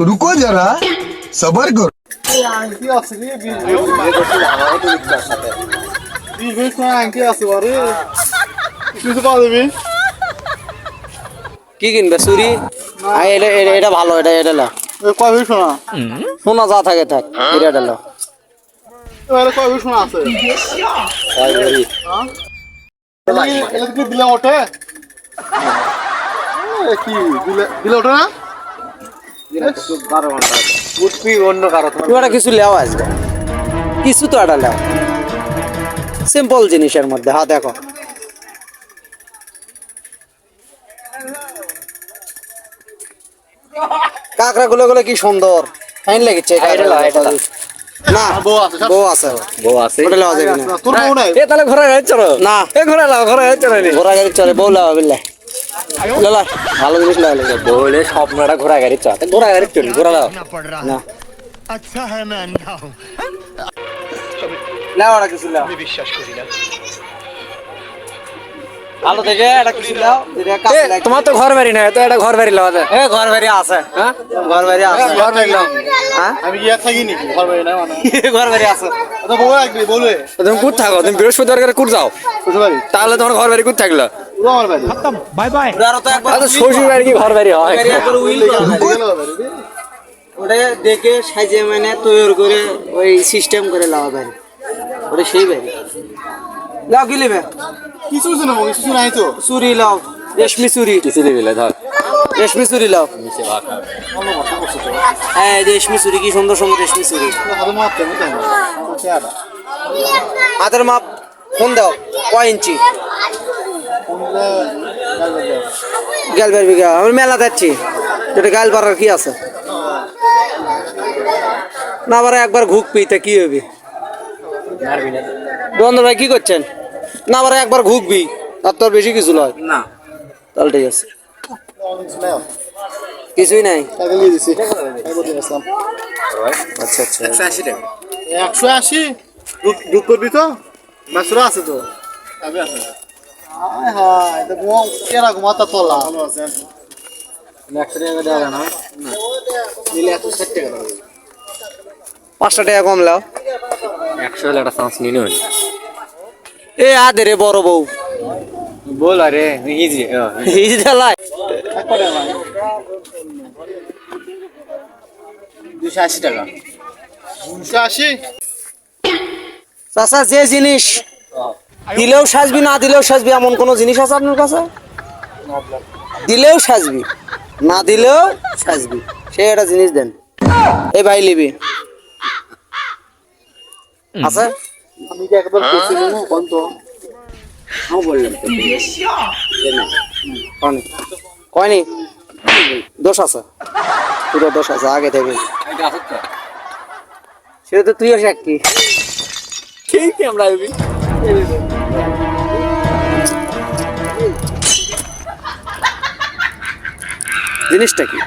रुको जरा सबर करो আংটি আছে রে বিশ বিশ বিশ করে আংটি আছে বারে কিছু পাওয়া যাবে কি কিনবে চুরি আই, এটা এটা- এটা ভালো এটা এটা লো কয় বিশ শোনা শোনা যা থাকে থাক এটা এটা লো এবারে কয় বিশ শোনা আছে এটা কি দিলে ওঠে এ, কি দিলে দিলে ওঠে না উঠবি অন্য কারও তুমি একটা কিছু লেও আসবে। কিছু তো একটা লেও। সিম্পল জিনিসের মধ্যে হ্যাঁ দেখো। কাঁকড়া গুলো গুলো কি সুন্দর। ফাইন লেগেছে না বউ আছে বউ আছে বউ আছে। ওটা লেওয়া যাবে না। তোর বউ নাই? এ তাহলে ঘোরা গাড়ি চলো না। এ ঘোরা লাও ঘোরা গাড়ি চলো নি ঘোড়া গাড়ি চলে বউ ভালো জিনিস না হলে বলে স্বপ্নটা গাড়ি চা। ঘোরা গাড়ি চলি ঘোরা দাও। না। এটা তোমার তো ঘর বাড়ি তো এটা ঘর বাড়ি আচ্ছা। এ ঘর বাড়ি আছে। হ্যাঁ? ঘর বাড়ি আছে। হ্যাঁ, ঘর বাড়ি হ্যাঁ? আমি ঘর বাড়ি আছে। তুমি কুট থাকো তুমি বৃহস্পতিবার কুট যাও। তাহলে তোমার ঘর বাড়ি কুট থাকল। শ্বশুর বাড়ি কি ঘর বাড়ি হয়। ওটা দেখে সাইজে মানে তৈরি করে ওই সিস্টেম করে লাওয়া বাড়ি। ওটা সেই বাড়ি। লাও কি কিছু না কিছু নাই তো? চুরি লাও। রেশমি চুরি। কিছু ধর। রেশমি চুরি লাও। হ্যাঁ রেশমি চুরি কি সুন্দর সুন্দর রেশমি চুরি। হাতের মাপ ফোন দাও কয় ইঞ্চি? কোনটা গাল বাজে পারবি গা আমি মেলা যাচ্ছি এটা গাল পারার কি আছে? না আবার একবার ঘুক পিতে কি হবে? বন্ধু ভাই কি করছেন? না আবার একবার ঘুকবি তার তো আর বেশি কিছু নয়। না। তাহলে ঠিক আছে। কিছুই নাই। আচ্ছা আচ্ছা। একশো আশি টাকা। একশো আশি? দুধ করবি তো? মাছরা আছে তো? হায় হায় এটা ঘুমাও কেরা ঘুমাতা তোলা? একশো টাকা দেওয়া না? নিলে একশো ষাট টাকা দাও পাঁচটা টাকা কম লাও একশো হলে একটা চান্স নিয়ে নেবেন এ আদে রে বড় বউ। বল আরে দুশো আশি টাকা। দুশো আশি? চাচা যে জিনিস দিলেও সাজবি, না দিলেও সাজবি, এমন কোনো জিনিস আছে আপনার কাছে? দিলেও সাজবি, না দিলেও সাজবি। সে একটা জিনিস দেন। এই ভাই লিবি আছে? আমি কি একবার করছি না কোন তো? আমি কয়নি কয়নি? দোষ আছে। পুরো দোষ আছে, আগে থেকে। সেটা তো তুইও সাক্ষী। ঠিক আমরা জিনিসটা কি?